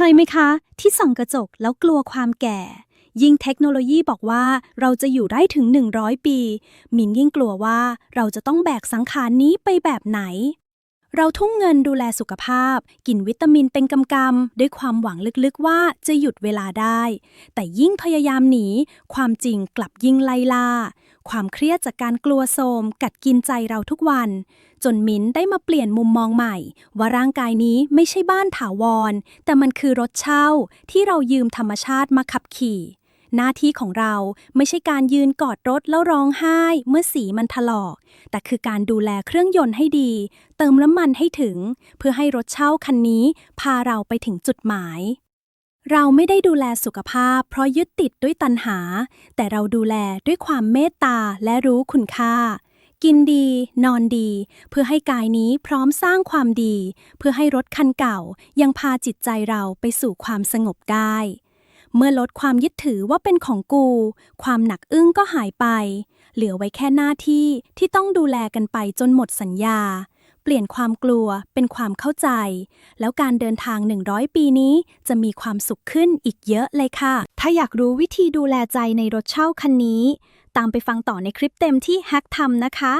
เคยไหมคะ ที่ส่องกระจกแล้วกลัวความแก่ ยิ่งเทคโนโลยีบอกว่าเราจะอยู่ได้ถึง 100 ปี มินยิ่งกลัวว่าเราจะต้องแบกสังขารนี้ไปแบบไหน เราทุ่มเงินดูแลสุขภาพ กินวิตามินเป็นกำกำๆด้วยความหวังลึกๆว่าจะหยุดเวลาได้ แต่ยิ่งพยายามหนี ความจริงกลับยิ่งไล่ล่า ความเครียดจากการกลัวโทมกัดกินใจเราทุกวัน จนมิ้นได้มาเปลี่ยนมุมมองใหม่ ว่าร่างกายนี้ไม่ใช่บ้านถาวร แต่มันคือรถเช่า ที่เรายืมธรรมชาติมาขับขี่ หน้าที่ของเราไม่ใช่การยืนกอดรถแล้วร้องไห้ เมื่อสีมันถลอก แต่คือการดูแลเครื่องยนต์ให้ดี เติมน้ำมันให้ถึง เพื่อให้รถเช่าคันนี้ พาเราไปถึงจุดหมาย เราไม่ได้ดูแลสุขภาพ เพราะยึดติดด้วยตัณหา แต่เราดูแลด้วยความเมตตาและรู้คุณค่า กินดี นอนดี เพื่อให้กายนี้พร้อมสร้างความดี เพื่อให้รถคันเก่า ยังพาจิตใจเราไปสู่ความสงบได้ เมื่อลดความยึดถือว่าเป็นของกู ความหนักอึ้งก็หายไป เหลือไว้แค่หน้าที่ที่ต้องดูแลกันไปจนหมดสัญญา ปลี่ยนความกลัวเป็นความเข้าใจ แล้วการเดินทาง 100 ปีนี้จะมีความสุขขึ้นอีกเยอะเลยค่ะ ถ้าอยากรู้วิธีดูแลใจในรถเช่าคันนี้ ตามไปฟังต่อในคลิปเต็มที่แฮกทำนะคะ